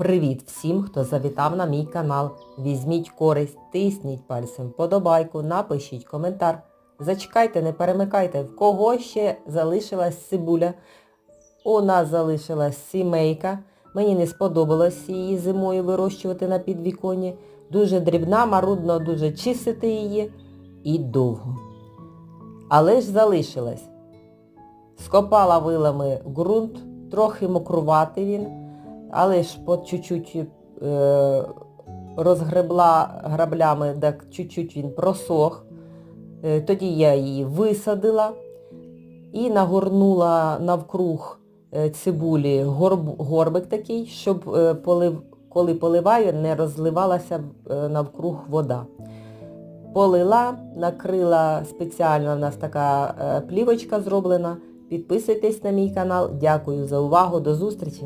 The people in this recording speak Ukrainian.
Привіт всім, хто завітав на мій канал. Візьміть користь, тисніть пальцем вподобайку, напишіть коментар. Зачекайте, не перемикайте, в кого ще залишилась цибуля. У нас залишилась сімейка. Мені не сподобалось її зимою вирощувати на підвіконні. Дуже дрібна, марудно дуже чистити її і довго. Але ж залишилась. Скопала вилами ґрунт, трохи мокруватий він, але ж по чуть-чуть е, розгребла граблями, так чуть-чуть він просох. Е, тоді я її висадила і нагорнула навкруг е, цибулі горб, горбик такий, щоб е, полив, коли поливаю, не розливалася е, навкруг вода. Полила, накрила спеціально, у нас така е, плівочка зроблена. Підписуйтесь на мій канал. Дякую за увагу. До зустрічі!